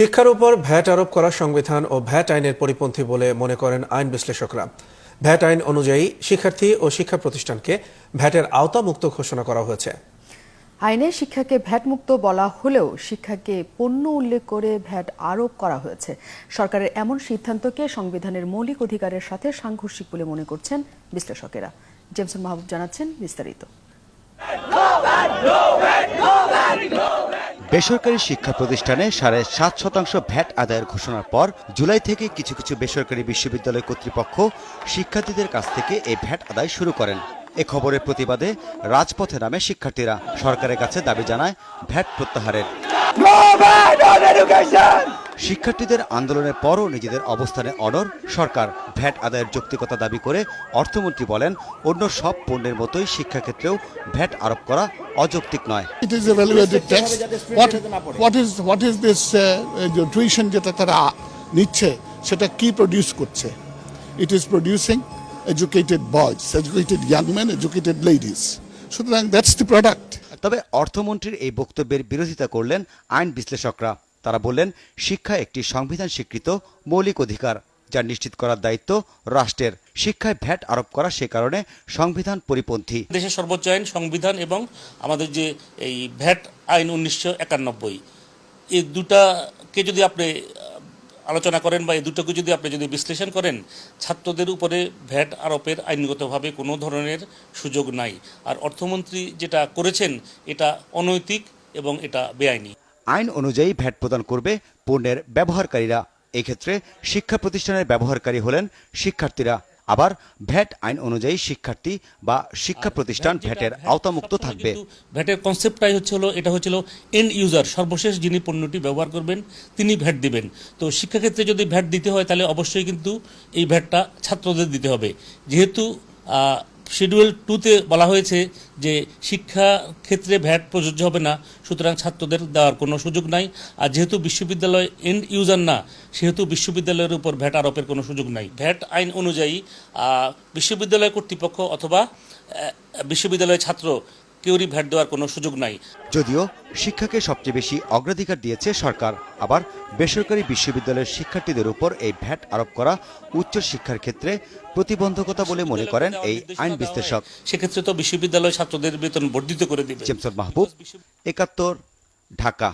শিক্ষার উপর ভ্যাট আরোপ করা সংবিধান ও ভ্যাট আইনের পরিপন্থী বলে মনে করেন আইন বিশ্লেষকরা। ভ্যাট আইন অনুযায়ী শিক্ষার্থী ও শিক্ষা প্রতিষ্ঠানকে ভ্যাটের আওতামুক্ত ঘোষণা করা হয়েছে। আইনে শিক্ষাকে ভ্যাট মুক্ত বলা হলেও শিক্ষাকে পণ্য উল্লেখ করে ভ্যাট আরোপ করা হয়েছে। সরকারের এমন সিদ্ধান্তকে সংবিধানের মৌলিক অধিকারের সাথে সাংঘর্ষিক বলে মনে করছেন বিশ্লেষকেরা। জেমসন মাহবুব জানাচ্ছেন বিস্তারিত। বেসরকারি শিক্ষা প্রতিষ্ঠানে সাড়ে সাত শতাংশ ভ্যাট আদায়ের ঘোষণার পর জুলাই থেকে কিছু কিছু বেসরকারি বিশ্ববিদ্যালয় কর্তৃপক্ষ শিক্ষার্থীদের কাছ থেকে এই ভ্যাট আদায় শুরু করেন। এ খবরের প্রতিবাদে রাজপথে নামে শিক্ষার্থীরা। সরকারের কাছে দাবি জানায় ভ্যাট প্রত্যাহারের। শিক্ষার্থীদের আন্দোলনের পরও নিজেদের অবস্থানে অনর সরকার ভ্যাট আদায়ের যৌক্তিকতা দাবি করে অর্থমন্ত্রী বলেন অন্য সব পণ্যের মতোই শিক্ষাক্ষেত্রেও ভ্যাট আরোপ করা অযৌক্তিক নয়. What, what is what is this uh, যে tuition যেটা তারা নিচ্ছে সেটা কি প্রডিউস করছে? It is producing educated boys educated young man educated ladies সুতরাং দ্যাটস দি প্রোডাক্ট তবে অর্থমন্ত্রীর এই বক্তব্যের বিরোধিতা করলেন আইন বিশ্লেষকরা। তারা বললেন, শিক্ষা একটি সংবিধান স্বীকৃত মৌলিক অধিকার, যা নিশ্চিত করার দায়িত্ব রাষ্ট্রের। শিক্ষায় ভ্যাট আরোপ করা সে কারণে সংবিধান পরিপন্থী। দেশের সর্বোচ্চ আইন, সংবিধান এবং আমাদের যে এই ভ্যাট আইন উনিশশো একানব্বই এই দুটাকে যদি আপনি আলোচনা করেন বা এই দুটোকে যদি আপনি যদি বিশ্লেষণ করেন, ছাত্রদের উপরে ভ্যাট আরোপের আইনগতভাবে কোনো ধরনের সুযোগ নাই। আর অর্থমন্ত্রী যেটা করেছেন, এটা অনৈতিক এবং এটা বেআইনি। আইন অনুযায়ী ভ্যাট প্রদান করবে পণ্যের ব্যবহারকারীরা। এক্ষেত্রে শিক্ষা প্রতিষ্ঠানের ব্যবহারকারী হলেন শিক্ষার্থীরা। আবার ভ্যাট আইন অনুযায়ী শিক্ষার্থী বা শিক্ষা প্রতিষ্ঠান ভ্যাটের আওতামুক্ত থাকবে। ভ্যাটের কনসেপ্টটাই হচ্ছে হলো এটা হচ্ছিল এন্ড ইউজার সর্বশেষ যিনি পণ্যটি ব্যবহার করবেন তিনি ভ্যাট দিবেন। তো শিক্ষাক্ষেত্রে যদি ভ্যাট দিতে হয় তাহলে অবশ্যই কিন্তু এই ভ্যাটটা ছাত্রদের দিতে হবে। যেহেতু শিডিউল টুতে বলা হয়েছে যে শিক্ষা ক্ষেত্রে ভ্যাট প্রযোজ্য হবে না, সুতরাং ছাত্রদের দেওয়ার কোনো সুযোগ নাই। আর যেহেতু বিশ্ববিদ্যালয় এন্ড ইউজার না, সেহেতু বিশ্ববিদ্যালয়ের উপর ভ্যাট আরোপের কোনো সুযোগ নাই। ভ্যাট আইন অনুযায়ী বিশ্ববিদ্যালয় কর্তৃপক্ষ অথবা বিশ্ববিদ্যালয়ের ছাত্র কেউরই ভ্যাট দেওয়ার কোনো সুযোগ নাই। যদিও শিক্ষাকে সবচেয়ে বেশি অগ্রাধিকার দিয়েছে সরকার আবার বেসরকারি বিশ্ববিদ্যালয়ের শিক্ষার্থীদের উপর এই ভ্যাট আরোপ করা উচ্চ শিক্ষার ক্ষেত্রে প্রতিবন্ধকতা বলে মনে করেন এই আইন বিশ্লেষক। সেক্ষেত্রে তো বিশ্ববিদ্যালয় ছাত্রদের বেতন বর্ধিত করে দিবে। জেমসন মাহবুব একাত্তর ঢাকা।